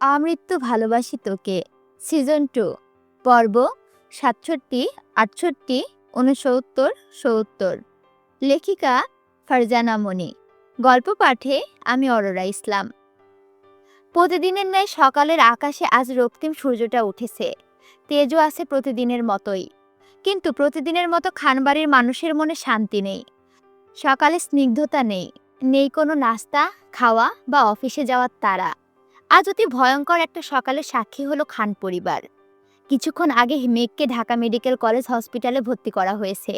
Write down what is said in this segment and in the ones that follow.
আমৃত্যু ভালোবাসি তোকে। Season two. পর্ব সাতষট্টি, আটষট্টি উনসত্তর সত্তর। লেখিকা ফারজানা মনি। গল্প পাঠে আমি অরোরা ইসলাম। প্রতিদিনের ন্যায় সকালের আকাশে আজ রক্তিম সূর্যটা উঠেছে। তেজও আছে প্রতিদিনের মতোই। কিন্তু প্রতিদিনের মতো খানবাড়ির মানুষের মনে শান্তি নেই। সকালে স্নিগ্ধতা নেই। নেই কোনো নাস্তা, খাওয়া বা অফিসে যাওয়ার তারা আজ অতি ভয়ঙ্কর একটা সকালে সাক্ষী হলো খান পরিবার। কিছুক্ষণ আগে মেঘকে ঢাকা মেডিকেল কলেজ হসপিটালে ভর্তি করা হয়েছে।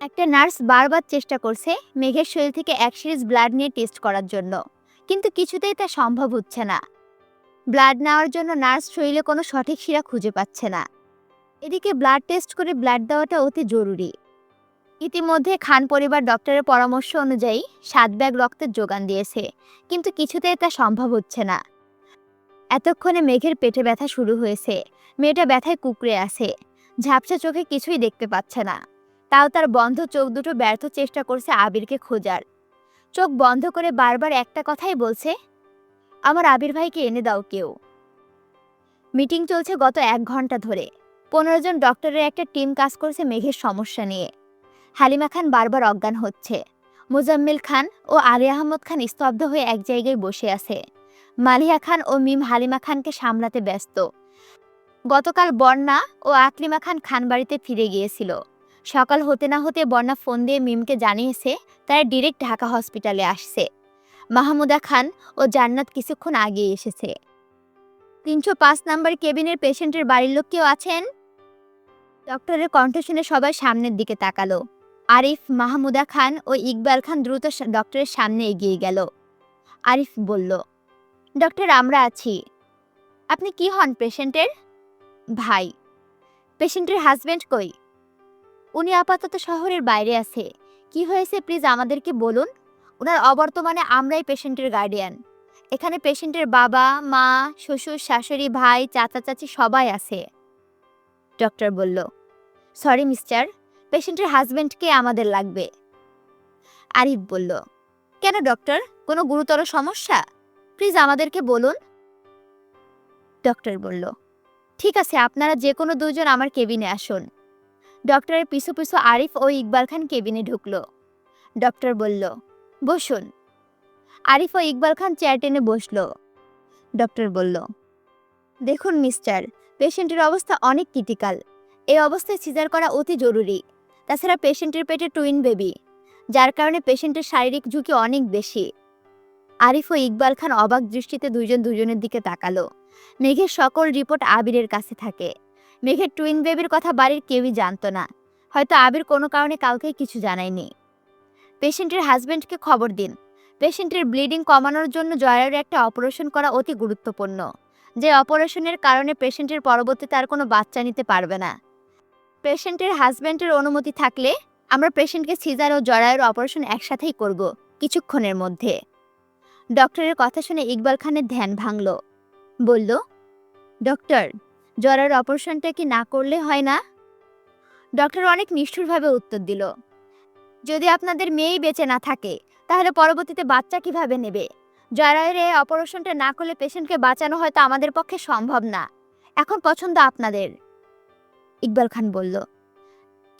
একটা নার্স বারবার চেষ্টা করছে মেঘের শরীর থেকে এক সিরিজ ব্লাড নিয়ে টেস্ট করার জন্য, কিন্তু কিছুতেই তা সম্ভব হচ্ছে না। ব্লাড নেওয়ার জন্য নার্স শরীরে কোনো সঠিক শিরা খুঁজে পাচ্ছে না। এদিকে ব্লাড টেস্ট করে ব্লাড দেওয়াটা অতি জরুরি। ইতিমধ্যে খান পরিবার ডক্টরের পরামর্শ অনুযায়ী সাত ব্যাগ রক্তের যোগান দিয়েছে, কিন্তু কিছুতেই তা সম্ভব হচ্ছে না। এতক্ষণে মেঘের পেটে ব্যথা শুরু হয়েছে। মেয়েটা ব্যথায় কুকড়ে আছে। ঝাপসা চোখে কিছুই দেখতে পাচ্ছে না। তাও তার বন্ধ চোখ দুটো ব্যর্থ চেষ্টা করছে আবিরকে খোঁজার। চোখ বন্ধ করে বারবার একটা কথাই বলছে, আমার আবির ভাইকে এনে দাও কেউ। মিটিং চলছে গত এক ঘণ্টা ধরে। পনেরো জন ডক্টরের একটা টিম কাজ করছে মেঘের সমস্যা নিয়ে। হালিমা খান বারবার অজ্ঞান হচ্ছে। মোজাম্মেল খান ও আলী আহমদ খান স্তব্ধ হয়ে এক জায়গায় বসে আছে। মালিয়া খান ও মিম হালিমা খানকে সামলাতে ব্যস্ত। গতকাল বন্যা ও আকলিমা খান খানবাড়িতে ফিরে গিয়েছিল। সকাল হতে না হতে বন্যা ফোন দিয়ে মিমকে জানিয়েছে, তারা ডিরেক্ট ঢাকা হসপিটালে আসছে। মাহমুদা খান ও জান্নাত কিছুক্ষণ আগে এসেছে। তিনশো পাঁচ নাম্বার কেবিনের পেশেন্টের বাড়ির লোক কেউ আছেন? ডক্টরের কণ্ঠ শুনে সবাই সামনের দিকে তাকালো। আরিফ মাহমুদা খান ও ইকবাল খান দ্রুত ডক্টরের সামনে এগিয়ে গেল। আরিফ বলল, ডক্টর, আমরা আছি। আপনি কি হন পেশেন্টের? ভাই, পেশেন্টের হাজবেন্ড কই? উনি আপাতত শহরের বাইরে আছে। কি হয়েছে প্লিজ আমাদেরকে বলুন। ওনার অবর্তমানে আমরাই পেশেন্টের গার্ডিয়ান। এখানে পেশেন্টের বাবা, মা, শ্বশুর, শাশুড়ি, ভাই, চাচা, চাচি সবাই আছে। ডক্টর বলল, সরি মিস্টার পেশেন্টের হাজবেন্ডকে আমাদের লাগবে। আরিফ বলল, কেন ডক্টর কোনো গুরুতর সমস্যা? প্লিজ আমাদেরকে বলুন। ডক্টর বলল, ঠিক আছে, আপনারা যে কোনো দুজন আমার কেবিনে আসুন। ডক্টরের পিছু পিছু আরিফ ও ইকবাল খান কেবিনে ঢুকলো। ডক্টর বলল, বসুন। আরিফ ও ইকবাল খান চেয়ার টেনে বসল। ডক্টর বলল, দেখুন মিস্টার পেশেন্টের অবস্থা অনেক ক্রিটিক্যাল এই অবস্থায় সিজার করা অতি জরুরি। তাছাড়া পেশেন্টের পেটে টুইন বেবি যার কারণে পেশেন্টের শারীরিক ঝুঁকি অনেক বেশি। আরিফ ও ইকবাল খান অবাক দৃষ্টিতে দুইজন দুজনের দিকে তাকালো। মেঘের সকল রিপোর্ট আবিরের কাছে থাকে। মেঘের টুইন বেবির কথা বাড়ির কেউই জানতো না। হয়তো আবির কোনো কারণে কাউকে কিছু জানায়নি। পেশেন্টের হাজবেন্ডকে খবর দিন। পেশেন্টের ব্লিডিং কমানোর জন্য জয়ের একটা অপারেশন করা অতি গুরুত্বপূর্ণ। যে অপারেশনের কারণে পেশেন্টের পরবর্তীতে আর কোনো বাচ্চা নিতে পারবে না। পেশেন্টের হাজব্যান্ডের অনুমতি থাকলে আমরা পেশেন্টকে সিজার ও জরায়ের অপারেশন একসাথেই করব, কিছুক্ষণের মধ্যে। ডক্টরের কথা শুনে ইকবাল খানের ধ্যান ভাঙল। বলল, ডক্টর জরার অপারেশনটা কি না করলে হয় না? ডক্টর অনেক নিষ্ঠুরভাবে উত্তর দিল, যদি আপনাদের মেয়েই বেঁচে না থাকে, তাহলে পরবর্তীতে বাচ্চা কীভাবে নেবে? জরায়ের এই অপারেশনটা না করলে পেশেন্টকে বাঁচানো হয়তো আমাদের পক্ষে সম্ভব না। এখন পছন্দ আপনাদের। ইকবাল খান বলল,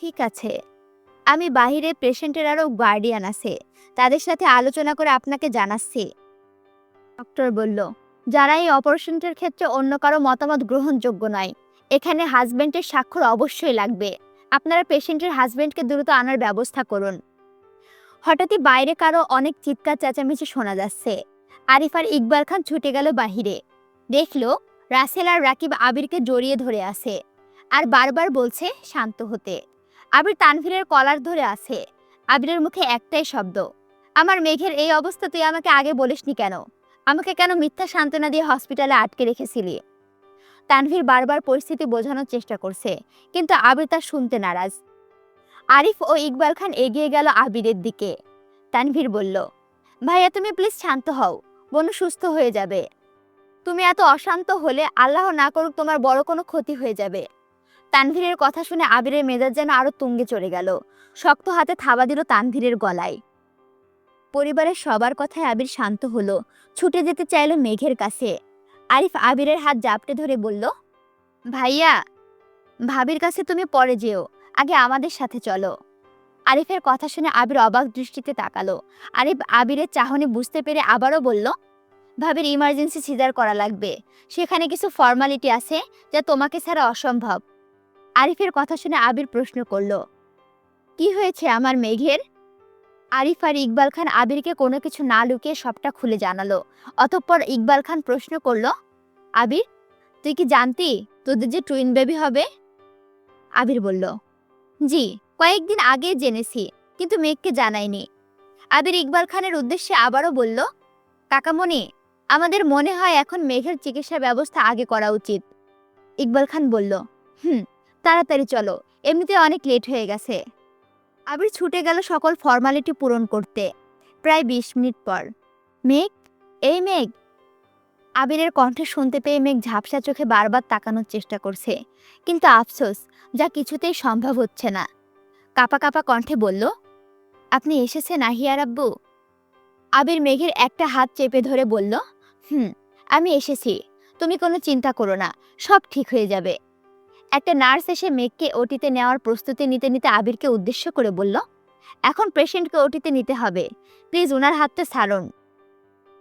ঠিক আছে, আমি বাহিরে পেশেন্টের আরও গার্ডিয়ান আছে, তাদের সাথে আলোচনা করে আপনাকে জানাচ্ছি। ডক্টর বলল, যারা এই অপারেশনটার ক্ষেত্রে অন্য কারও মতামত গ্রহণযোগ্য নয়, এখানে হাজবেন্ডের স্বাক্ষর অবশ্যই লাগবে। আপনারা পেশেন্টের হাজবেন্ডকে দ্রুত আনার ব্যবস্থা করুন। হঠাৎই বাইরে কারও অনেক চিৎকার চেঁচামেচি শোনা যাচ্ছে। আরিফ আর ইকবাল খান ছুটে গেল বাহিরে। দেখল রাসেল আর রাকিব আবিরকে জড়িয়ে ধরে আছে। আর বারবার বলছে শান্ত হতে। আবির তানভীরের কলার ধরে আছে। আবিরের মুখে একটাই শব্দ, আমার মেঘের এই অবস্থা তুই আমাকে আগে বলিসনি কেন? আমাকে কেন মিথ্যা সান্ত্বনা দিয়ে হসপিটালে আটকে রেখেছিলি? তানভীর বারবার পরিস্থিতি বোঝানোর চেষ্টা করছে, কিন্তু আবির তা শুনতে নারাজ। আরিফ ও ইকবাল খান এগিয়ে গেল আবিরের দিকে। তানভীর বলল, ভাইয়া, তুমি প্লিজ শান্ত হও, বনু সুস্থ হয়ে যাবে। তুমি এত অশান্ত হলে আল্লাহ না করুক তোমার বড় কোনো ক্ষতি হয়ে যাবে। তানভীরের কথা শুনে আবিরের মেজাজ যেন আরও তুঙ্গে চড়ে গেল। শক্ত হাতে থাবা দিল তানভীরের গলায়। পরিবারের সবার কথায় আবির শান্ত হলো। ছুটে যেতে চাইলো মেঘের কাছে। আরিফ আবিরের হাত জাপটে ধরে বলল, ভাইয়া, ভাবির কাছে তুমি পরে যেও। আগে আমাদের সাথে চলো। আরিফের কথা শুনে আবির অবাক দৃষ্টিতে তাকালো। আরিফ আবিরের চাহনি বুঝতে পেরে আবারও বলল, ভাবির ইমার্জেন্সি সিজার করা লাগবে। সেখানে কিছু ফর্মালিটি আছে যা তোমাকে ছাড়া অসম্ভব। আরিফের কথা শুনে আবির প্রশ্ন করল, কি হয়েছে আমার মেঘের? আরিফ আর ইকবাল খান আবিরকে কোনো কিছু না লুকিয়ে সবটা খুলে জানালো। অতঃপর ইকবাল খান প্রশ্ন করল, আবির, তুই কি জানতি তোদের যে টুইন বেবি হবে? আবির বলল, জি, কয়েকদিন আগে জেনেছি, কিন্তু মেঘকে জানাইনি। আবির ইকবাল খানের উদ্দেশ্যে আবারও বলল, কাকামণি, আমাদের মনে হয় এখন মেঘের চিকিৎসা ব্যবস্থা আগে করা উচিত। ইকবাল খান বলল, হুম তাড়াতাড়ি চলো, এমনিতে অনেক লেট হয়ে গেছে। আবির ছুটে গেল সকল ফর্মালিটি পূরণ করতে। প্রায় বিশ মিনিট পর। মেঘ, এই মেঘ! আবিরের কণ্ঠে শুনতে পেয়ে মেঘ ঝাপসা চোখে বারবার তাকানোর চেষ্টা করছে। কিন্তু আফসোস, যা কিছুতেই সম্ভব হচ্ছে না। কাপা কাপা কণ্ঠে বলল, আপনি এসেছেন আহিয়ার আব্বু? আবির মেঘের একটা হাত চেপে ধরে বলল, হুম, আমি এসেছি। তুমি কোনো চিন্তা করো না, সব ঠিক হয়ে যাবে। একটা নার্স এসে মেঘকে ওটিতে নেওয়ার প্রস্তুতি নিতে নিতে আবিরকে উদ্দেশ্য করে বলল, এখন পেশেন্টকে ওটিতে নিতে হবে। প্লিজ ওনার হাতটা ছাড়ুন।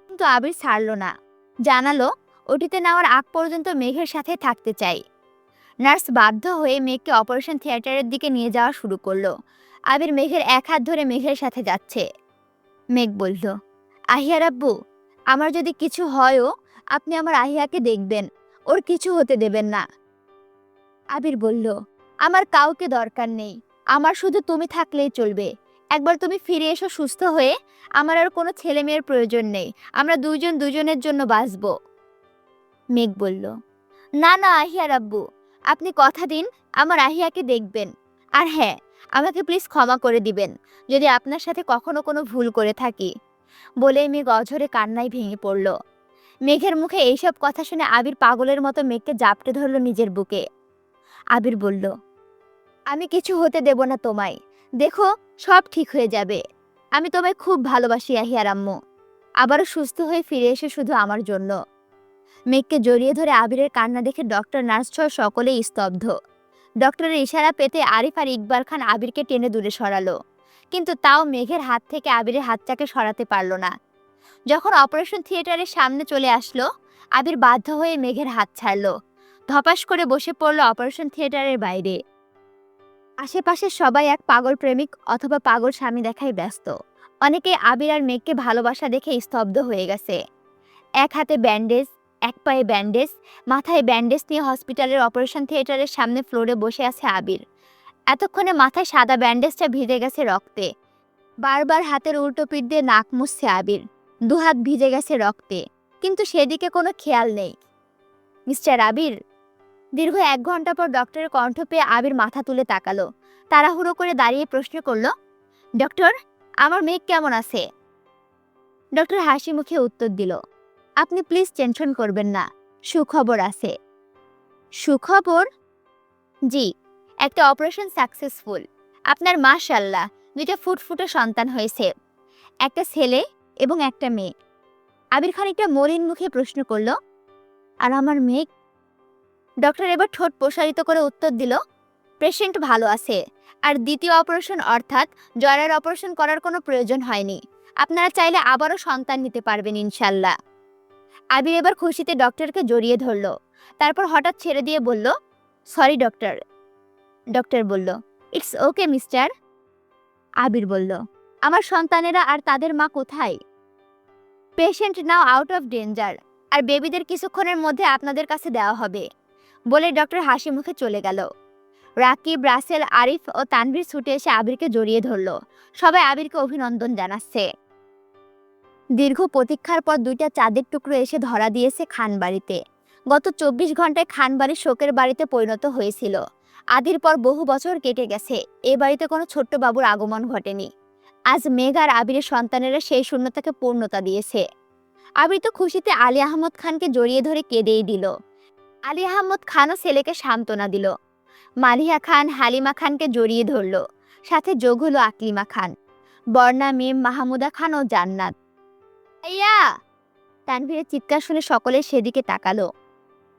কিন্তু আবির ছাড়ল না। জানালো, ওটিতে নেওয়ার আগ পর্যন্ত মেঘের সাথে থাকতে চাই। নার্স বাধ্য হয়ে মেঘকে অপারেশন থিয়েটারের দিকে নিয়ে যাওয়া শুরু করল। আবির মেঘের এক হাত ধরে মেঘের সাথে যাচ্ছে। মেঘ বলল, আহিয়ার আব্বু, আমার যদি কিছু হয়ও, আপনি আমার আহিয়াকে দেখবেন। ওর কিছু হতে দেবেন না। আবির বলল, আমার কাউকে দরকার নেই। আমার শুধু তুমি থাকলেই চলবে। একবার তুমি ফিরে এসো সুস্থ হয়ে। আমার আর কোনো ছেলে মেয়ের প্রয়োজন নেই। আমরা দুজন দুজনের জন্য বাঁচব। মেঘ বলল, না না আহিয়ার আব্বু আপনি কথা দিন, আমার আহিয়াকে দেখবেন। আর হ্যাঁ আমাকে প্লিজ ক্ষমা করে দিবেন, যদি আপনার সাথে কখনো কোনো ভুল করে থাকি। বলে মেঘ অঝরে কান্নায় ভেঙে পড়ল। মেঘের মুখে এইসব কথা শুনে আবির পাগলের মতো মেঘকে জাপটে ধরল নিজের বুকে। আবির বলল, আমি কিছু হতে দেব না তোমায়। দেখো, সব ঠিক হয়ে যাবে। আমি তোমায় খুব ভালোবাসি, আহিয়ার আম্মু। আবারও সুস্থ হয়ে ফিরে এসে শুধু আমার জন্য। মেঘকে জড়িয়ে ধরে আবিরের কান্না দেখে ডক্টর, নার্স সহ সকলেই স্তব্ধ। ডক্টরের ইশারা পেতে আরিফ আর ইকবাল খান আবিরকে টেনে দূরে সরালো। কিন্তু তাও মেঘের হাত থেকে আবিরের হাতটাকে সরাতে পারল না। যখন অপারেশন থিয়েটারের সামনে চলে আসলো, আবির বাধ্য হয়ে মেঘের হাত ছাড়লো। ধপাস করে বসে পড়ল অপারেশন থিয়েটারের বাইরে। আশেপাশের সবাই এক পাগল প্রেমিক অথবা পাগল স্বামী দেখায় ব্যস্ত। অনেকে আবির আর মেঘকে ভালোবাসা দেখে স্তব্ধ হয়ে গেছে। এক হাতে ব্যান্ডেজ, এক পায়ে ব্যান্ডেজ, মাথায় ব্যান্ডেজ নিয়ে হসপিটালের অপারেশন থিয়েটারের সামনে ফ্লোরে বসে আছে আবির। এতক্ষণে মাথায় সাদা ব্যান্ডেজটা ভিজে গেছে রক্তে। বারবার হাতের উল্টো পিঠ দিয়ে নাক মুছছে আবির। দুহাত ভিজে গেছে রক্তে। কিন্তু সেদিকে কোনো খেয়াল নেই। মিস্টার আবির দীর্ঘ এক ঘণ্টা পর ডক্টরের কণ্ঠ পেয়ে আবির মাথা তুলে তাকালো। তাড়াহুড়ো করে দাঁড়িয়ে প্রশ্ন করল ডক্টর আমার মেয়ে কেমন আছে? ডক্টর হাসি মুখে উত্তর দিল, আপনি প্লিজ টেনশন করবেন না, সুখবর আছে। সুখবর? জি, একটা অপারেশন সাকসেসফুল আপনার মাশাল্লাহ, দুইটা ফুটফুটে সন্তান হয়েছে, একটা ছেলে এবং একটা মেয়ে। আবির খানিকটা মলিন মুখে প্রশ্ন করল, আর আমার মেয়ে ডক্টর এবার ঠোঁট প্রসারিত করে উত্তর দিল পেশেন্ট ভালো আছে। আর দ্বিতীয় অপারেশন অর্থাৎ জয়ের অপারেশন করার কোনো প্রয়োজন হয়নি। আপনারা চাইলে আবারও সন্তান নিতে পারবেন ইনশাল্লাহ। আবির এবার খুশিতে ডক্টরকে জড়িয়ে ধরলো, তারপর হঠাৎ ছেড়ে দিয়ে বলল সরি ডক্টর ডক্টর বলল ইটস ওকে মিস্টার আবির বলল, আমার সন্তানেরা আর তাদের মা কোথায়? Patient now out of danger আর বেবিদের কিছুক্ষণের মধ্যে আপনাদের কাছে দেওয়া হবে। বলে ডক্টর হাসি মুখে চলে গেল। রাকিব, রাসেল, আরিফ ও তানভীর ছুটে এসে আবিরকে জড়িয়ে ধরল। সবাই আবিরকে অভিনন্দন জানাচ্ছে। দীর্ঘ প্রতীক্ষার পর দুইটা চাঁদের টুকরো এসে ধরা দিয়েছে খানবাড়িতে গত চব্বিশ ঘন্টায় খানবাড়ি শোকের বাড়িতে পরিণত হয়েছিল। আদির পর বহু বছর কেটে গেছে। এ বাড়িতে কোনো ছোট্ট বাবুর আগমন ঘটেনি। আজ মেঘ আর আবিরের সন্তানেরা সেই শূন্যতাকে পূর্ণতা দিয়েছে। আবির তো খুশিতে আলী আহমদ খানকে জড়িয়ে ধরে কেঁদেই দিল। আলী আহমদ খানও ছেলেকে সান্ত্বনা দিল। মালিহা খান হালিমা খানকে জড়িয়ে ধরল। সাথে যোগ হলো আকলিমা খান। বর্ণা, মেম, মাহমুদা খান ও জান্নাত। ভাইয়া! তানভীরের চিৎকার শুনে সকলে সেদিকে তাকালো।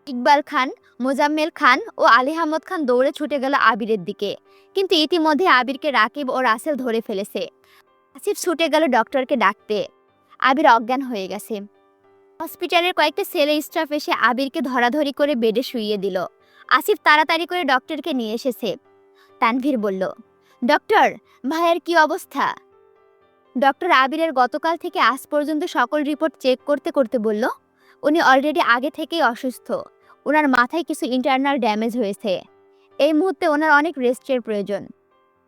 ইকবাল খান, মোজাম্মেল খান ও আলী আহমদ খান দৌড়ে ছুটে গেল আবিরের দিকে। কিন্তু ইতিমধ্যে আবিরকে রাকিব ও রাসেল ধরে ফেলেছে। আসিফ ছুটে গেল ডক্টরকে ডাকতে। আবির অজ্ঞান হয়ে গেছে। হসপিটালের কয়েকটা ছেলে স্টাফ এসে আবিরকে ধরাধরি করে বেডে শুইয়ে দিল। আসিফ তাড়াতাড়ি করে ডক্টরকে নিয়ে এসেছে। তানভীর বলল, ডক্টর, ভাইয়ের কি অবস্থা? ডক্টর আবিরের গতকাল থেকে আজ পর্যন্ত সকল রিপোর্ট চেক করতে করতে বলল, উনি অলরেডি আগে থেকেই অসুস্থ। ওনার মাথায় কিছু ইন্টারনাল ড্যামেজ হয়েছে। এই মুহূর্তে ওনার অনেক রেস্টের প্রয়োজন।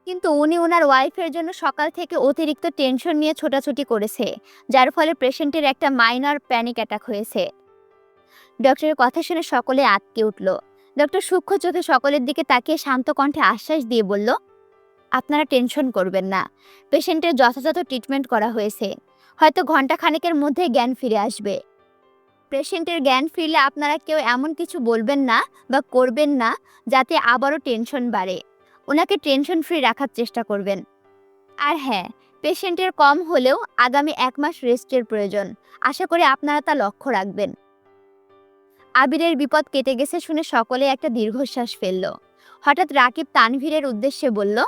কিন্তু উনি ওনার ওয়াইফের জন্য সকাল থেকে অতিরিক্ত টেনশন নিয়ে ছোটাছুটি করেছে, যার ফলে পেশেন্টের একটা মাইনর প্যানিক অ্যাটাক হয়েছে। ডক্টরের কথা শুনে সকলে আটকে উঠল। ডক্টর সূক্ষ্ম চোখে সকলের দিকে তাকিয়ে শান্ত কণ্ঠে আশ্বাস দিয়ে বলল, আপনারা টেনশন করবেন না। পেশেন্টের যথাযথ ট্রিটমেন্ট করা হয়েছে। হয়তো ঘণ্টা খানেকের মধ্যে জ্ঞান ফিরে আসবে। পেশেন্টের জ্ঞান ফিরলে আপনারা কেউ এমন কিছু বলবেন না বা করবেন না, যাতে আবারও টেনশন বাড়ে। ওনাকে টেনশন ফ্রি রাখার চেষ্টা করবেন। আর হ্যাঁ পেশেন্টের কম হলেও আগামী এক মাস রেস্টের প্রয়োজন। আশা করি আপনারা তা লক্ষ্য রাখবেন। আবিরের বিপদ কেটে গেছে শুনে সকলে একটা দীর্ঘশ্বাস ফেলল। হঠাৎ রাকিব তানভীরের উদ্দেশ্যে বলল,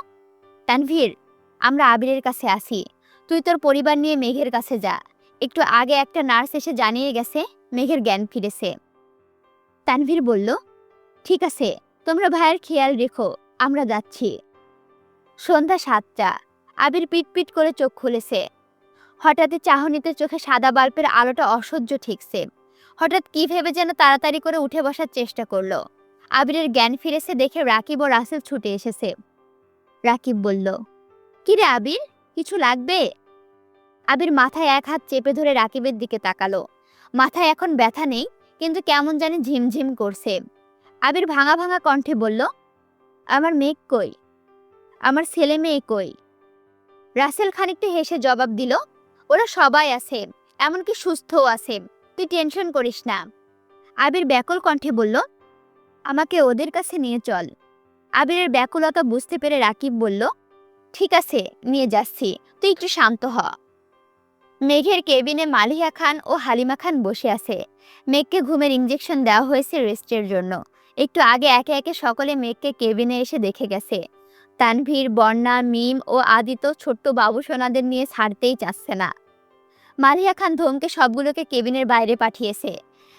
তানভীর, আমরা আবিরের কাছে আসি। তুই তোর পরিবার নিয়ে মেঘের কাছে যা। একটু আগে একটা নার্স এসে জানিয়ে গেছে মেঘের জ্ঞান ফিরেছে। তানভীর বলল, ঠিক আছে, তোমরা ভাইয়ের খেয়াল রেখো। আমরা যাচ্ছি। সন্ধ্যা সাতটা। আবির পিট পিট করে চোখ খুলেছে। হঠাৎই চাহনিতে চোখে সাদা বাল্বের আলোটা অসহ্য ঠিকছে। হঠাৎ কি ভেবে যেন তাড়াতাড়ি করে উঠে বসার চেষ্টা করল। আবিরের জ্ঞান ফিরেছে দেখে রাকিব ও রাসেল ছুটে এসেছে। রাকিব বলল কিরে আবির, কিছু লাগবে? আবির মাথায় এক হাত চেপে ধরে রাকিবের দিকে তাকালো। মাথায় এখন ব্যথা নেই, কিন্তু কেমন জানি ঝিমঝিম করছে। আবির ভাঙা ভাঙা কণ্ঠে বলল আমার মেঘ কই? আমার ছেলে মেয়ে কই? রাসেল খানিকটা হেসে জবাব দিল, ওরা সবাই আছে, এমনকি সুস্থও আছে, তুই টেনশন করিস না। আবির ব্যাকুল কণ্ঠে বলল, আমাকে ওদের কাছে নিয়ে চল। আবিরের ব্যাকুলতা বুঝতে পেরে রাকিব বলল, ঠিক আছে, নিয়ে যাচ্ছি, তুই একটু শান্ত হ। মেঘের কেবিনে মালিহা খান ও হালিমা খান বসে আছে। মেঘকে ঘুমের ইঞ্জেকশন দেওয়া হয়েছে রেস্টের জন্য। একটু আগে একে একে সকলে মেঘকে কেবিনে এসে দেখে গেছে। তানভীর, বন্যা, মিম ও আদিত্য ছোট্ট বাবু সোনাদের নিয়ে ছাড়তেই চাচ্ছে না। মালিয়া খান ধমকে সবগুলোকে কেবিনের বাইরে পাঠিয়েছে।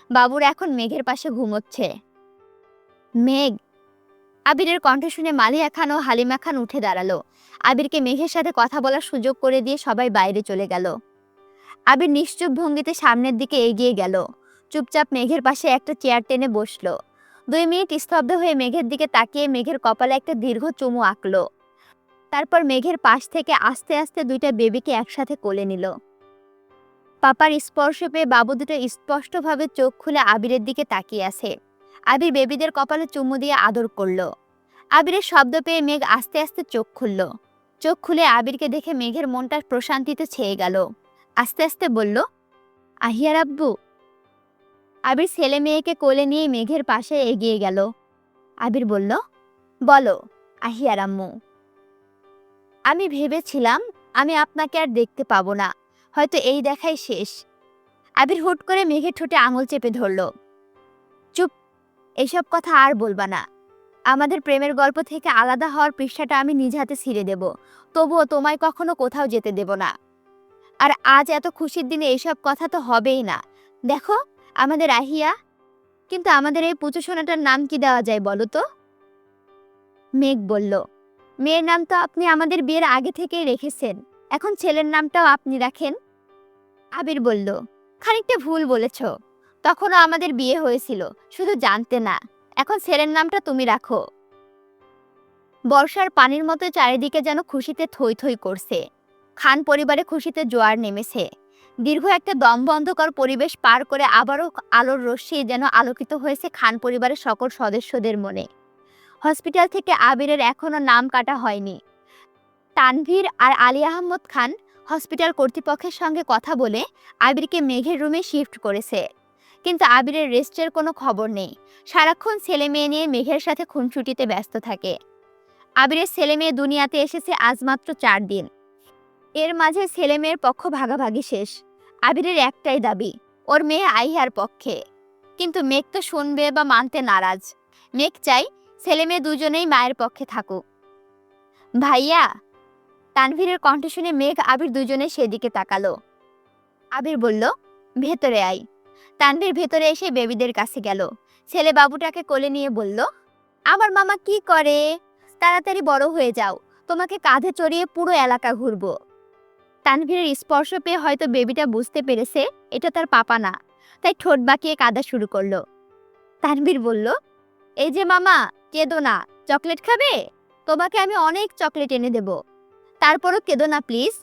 বাবুর এখন মেঘের পাশে ঘুমোচ্ছে। মেঘ! আবিরের কণ্ঠ শুনে মালিয়া খান ও হালিমা খান উঠে দাঁড়াল। আবিরকে মেঘের সাথে কথা বলার সুযোগ করে দিয়ে সবাই বাইরে চলে গেল। আবির নিশ্চুপ ভঙ্গিতে সামনের দিকে এগিয়ে গেল। চুপচাপ মেঘের পাশে একটা চেয়ার টেনে বসল। দুই মিনিট স্তব্ধ হয়ে মেঘের দিকে তাকিয়ে মেঘের কপালে একটা দীর্ঘ চুমু আঁকলো। তারপর মেঘের পাশ থেকে আস্তে আস্তে দুইটা বেবিকে একসাথে কোলে নিল। পাপার স্পর্শ পেয়ে বাবু দুটো স্পষ্টভাবে চোখ খুলে আবিরের দিকে তাকিয়ে আছে। আবির বেবিদের কপালে চুমু দিয়ে আদর করল। আবিরের শব্দ পেয়ে মেঘ আস্তে আস্তে চোখ খুলল। চোখ খুলে আবিরকে দেখে মেঘের মনটা প্রশান্তিতে ছেয়ে গেল। আস্তে আস্তে বলল, আহিয়ার আব্বু আবির ছেলে মেয়েকে কোলে নিয়ে মেঘের পাশে এগিয়ে গেল। আবির বলল, বলো, আহিয়ার আম্মু। আমি ভেবেছিলাম আমি আপনাকে আর দেখতে পাবো না, হয়তো এই দেখাই শেষ। আবির হুট করে মেঘের ঠোঁটে আঙুল চেপে ধরল, চুপ, এসব কথা আর বলবা না। আমাদের প্রেমের গল্প থেকে আলাদা হওয়ার পৃষ্ঠাটা আমি নিজ হাতে ছিঁড়ে দেব, তবুও তোমায় কখনো কোথাও যেতে দেব না। আর আজ এত খুশির দিনে এসব কথা তো হবেই না। দেখো আমাদের আহিয়া, কিন্তু আমাদের এই পুজো সোনাটার নাম কি দেওয়া যায় বলো তো? মেঘ বলল, মেয়ের নাম তো আপনি আমাদের বিয়ের আগে থেকেই রেখেছেন। এখন ছেলের নামটাও আপনি রাখেন। আবির বলল, খানিকটা ভুল বলেছ। তখনও আমাদের বিয়ে হয়েছিল, শুধু জানতে না। এখন ছেলের নামটা তুমি রাখো। বর্ষার পানির মতো চারিদিকে যেন খুশিতে থই থই করছে। খান পরিবারে খুশিতে জোয়ার নেমেছে। দীর্ঘ একটা দমবন্ধকর পরিবেশ পার করে আবারও আলোর রশ্মি যেন আলোকিত হয়েছে খান পরিবারের সকল সদস্যদের মনে। হসপিটাল থেকে আবিরের এখনও নাম কাটা হয়নি। তানভীর আর আলী আহমদ খান হসপিটাল কর্তৃপক্ষের সঙ্গে কথা বলে আবিরকে মেঘের রুমে শিফট করেছে। কিন্তু আবিরের রেস্টের কোনো খবর নেই। সারাক্ষণ ছেলে মেয়ে নিয়ে মেঘের সাথে খুনছুটিতে ব্যস্ত থাকে। আবিরের ছেলে মেয়ে দুনিয়াতে এসেছে আজ মাত্র চার দিন। এর মাঝে ছেলে মেয়ের পক্ষ ভাগাভাগি শেষ। আবিরের একটাই দাবি, ওর মেয়ে আইহার পক্ষে। কিন্তু মেঘ তো শুনবে বা মানতে নারাজ। মেঘ চাই ছেলে মেয়ে দুজনেই মায়ের পক্ষে থাকুক। ভাইয়া, তানভীরের কণ্ঠ শুনে মেঘ আবির দুজনে সেদিকে তাকালো। আবির বলল, ভেতরে আয়। তানভীর ভেতরে এসে বেবিদের কাছে গেল। ছেলে বাবুটাকে কোলে নিয়ে বলল, আমার মামা কি করে? তাড়াতাড়ি বড় হয়ে যাও। তোমাকে কাঁধে চড়িয়ে পুরো এলাকা ঘুরবো। তানভীরের স্পর্শ পেয়ে হয়তো বেবিটা বুঝতে পেরেছে এটা তার পাপা না, তাই ঠোঁট বাঁকিয়ে কাঁদা শুরু করল। তানভীর বলল, এই যে মামা, কেঁদো না, চকলেট খাবে? তোমাকে আমি অনেক চকলেট এনে দেব। তারপরও কেঁদো না, প্লিজ?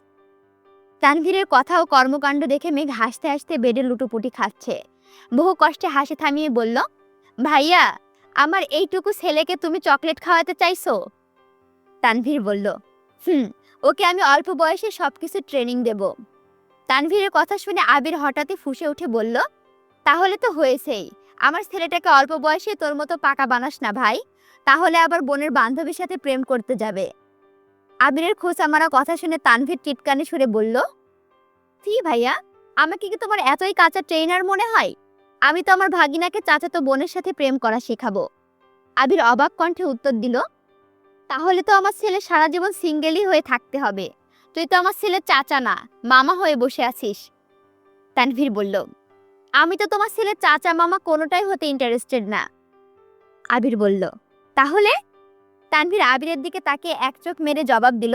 তানভীরের কথা ও কর্মকাণ্ড দেখে মেঘ হাসতে হাসতে বেডে লুটোপুটি খাচ্ছে। বহু কষ্টে হাসি থামিয়ে বলল, ভাইয়া, আমার এইটুকু ছেলেকে তুমি চকলেট খাওয়াতে চাইছো? তানভীর বলল, হুম ওকে আমি অল্প বয়সে সব কিছু ট্রেনিং দেব। তানভীরের কথা শুনে আবির হঠাৎই ফুঁসে উঠে বলল, তাহলে তো হয়েছেই। আমার ছেলেটাকে অল্প বয়সে তোর মতো পাকা বানাস না ভাই, তাহলে আবার বোনের বান্ধবীর সাথে প্রেম করতে যাবে। আবিরের খোঁচা মারা কথা শুনে তানভীর টিটকানি সুরে বলল কি ভাইয়া, আমাকে কি তোমার এতই কাঁচা ট্রেনার মনে হয়? আমি তো আমার ভাগিনাকে চাচাতো বোনের সাথে প্রেম করা শেখাবো। আবির অবাক কণ্ঠে উত্তর দিল তাহলে তো আমার ছেলে সারা জীবন সিঙ্গেলই হয়ে থাকতে হবে। তুই তো আমার ছেলের চাচা না, মামা হয়ে বসে আছিস। তানভীর বলল, আমি তো তোমার ছেলের চাচা, মামা কোনোটাই হতে ইন্টারেস্টেড না। আবির বলল, তাহলে? তানভীর আবিরের দিকে তাকে এক চোখ মেরে জবাব দিল,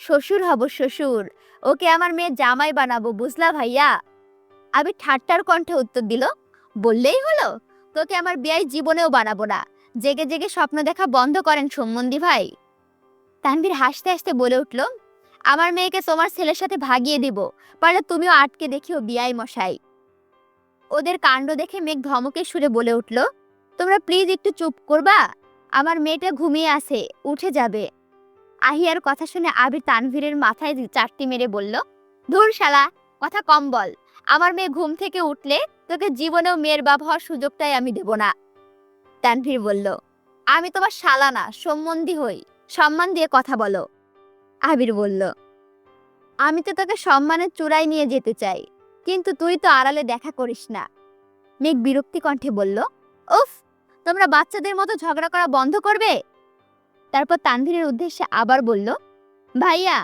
শ্বশুর হব শ্বশুর, ওকে আমার মেয়ে জামাই বানাবো, বুঝলা ভাইয়া? আবির ঠাট্টার কণ্ঠে উত্তর দিল, বললেই হলো, তোকে আমার বিয়াই জীবনেও বানাবো না। জেগে জেগে স্বপ্ন দেখা বন্ধ করেন সম্বন্ধী ভাই। তানভীর হাসতে হাসতে বলে উঠল, আমার মেয়েকে তোমার ছেলের সাথে ভাগিয়ে দিব, পারলে তুমিও আটকে দেখিও বিয়াই মশাই। ওদের কাণ্ড দেখে মেঘ ধমকে সুরে বলে উঠল, তোমরা প্লিজ একটু চুপ করবা, আমার মেয়েটা ঘুমিয়ে আছে, উঠে যাবে। আহিয়ার কথা শুনে আবির তানভীরের মাথায় চারটি মেরে বলল, ধুর শালা, কথা কম বল, আমার মেয়ে ঘুম থেকে উঠলে তোকে জীবনেও মেয়ের বাপ হওয়ার সুযোগটাই আমি দেব না। তানভীর বলল, আমি তোমার শালা না, সম্বন্ধী হই। সম্মান দিয়ে কথা বলো। আবির বলল, আমি তো তোকে সম্মানের চূড়ায় নিয়ে যেতে চাই, কিন্তু তুই তো আড়ালে দেখা করিস না। মেঘ বিরক্তি কণ্ঠে বলল, উফ, তোমরা বাচ্চাদের মতো ঝগড়া করা বন্ধ করবে? তারপর তানভীরের উদ্দেশ্যে আবার বলল, ভাইয়া,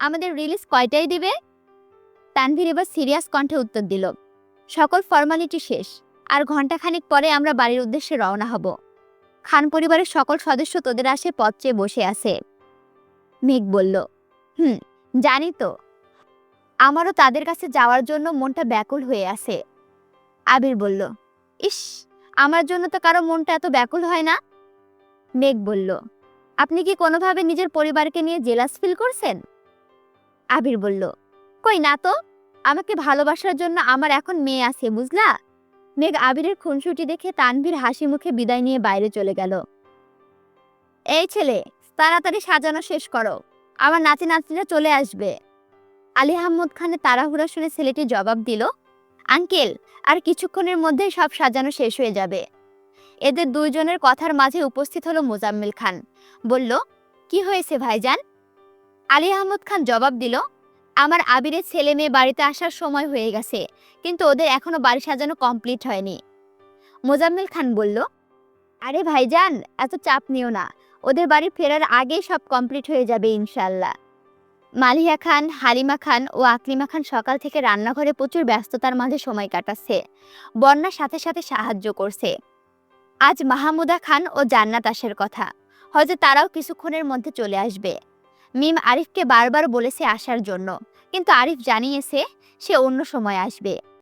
আমাদের রিলিজ কয়টায় দিবে? তানভীর এবার সিরিয়াস কণ্ঠে উত্তর দিল, সকল ফর্মালিটি শেষ। আর ঘন্টাখানিক পরে আমরা বাড়ির উদ্দেশ্যে রওনা হব। খান পরিবারের সকল সদস্য তোদের আসে পথ চেয়ে বসে আছে। মেঘ বলল, হুম, জানি তো। আমারও তাদের কাছে যাওয়ার জন্য মনটা ব্যাকুল হয়ে আছে। আবির বলল, ইস, আমার জন্য তো কারও মনটা এত ব্যাকুল হয় না? মেঘ বলল, আপনি কি কোনোভাবে নিজের পরিবারকে নিয়ে জেলাস ফিল করছেন? আবির বলল, কই না তো, আমাকে ভালোবাসার জন্য আমার এখন মেয়ে আছে, বুঝলা? মেঘ আবিরের খুনসুটি দেখে তানভীর হাসি মুখে বিদায় নিয়ে বাইরে চলে গেল। এই ছেলে, তাড়াতাড়ি সাজানো শেষ করো। আমার নাতি নাতনিরা চলে আসবে। আলী আহমদ খানের তাড়াহুড়া শুনে ছেলেটি জবাব দিল, আঙ্কেল, আর কিছুক্ষণের মধ্যেই সব সাজানো শেষ হয়ে যাবে। এদের দুইজনের কথার মাঝে উপস্থিত হলো মোজাম্মেল খান। বলল, কি হয়েছে ভাইজান? আলী আহমদ খান জবাব দিল আমার আবিরের ছেলে মেয়ে বাড়িতে আসার সময় হয়ে গেছে, কিন্তু ওদের এখনও বাড়ি সাজানো কমপ্লিট হয়নি। মোজাম্মেল খান বলল, আরে ভাইজান, এত চাপ নিও না, ওদের বাড়ি ফেরার আগেই সব কমপ্লিট হয়ে যাবে ইনশাল্লাহ মালিয়া খান, হালিমা খান ও আকলিমা খান সকাল থেকে রান্নাঘরে প্রচুর ব্যস্ততার মাঝে সময় কাটাচ্ছে। বন্যার সাথে সাথে সাহায্য করছে। আজ মাহমুদা খান ও জান্নাত আসার কথা। হয়তো তারাও কিছুক্ষণের মধ্যে চলে আসবে। মিম আরিফকে বারবার বলেছে আসার জন্য। কিন্তু আরিফ জানিয়েছে সে অন্য সময় আসবে।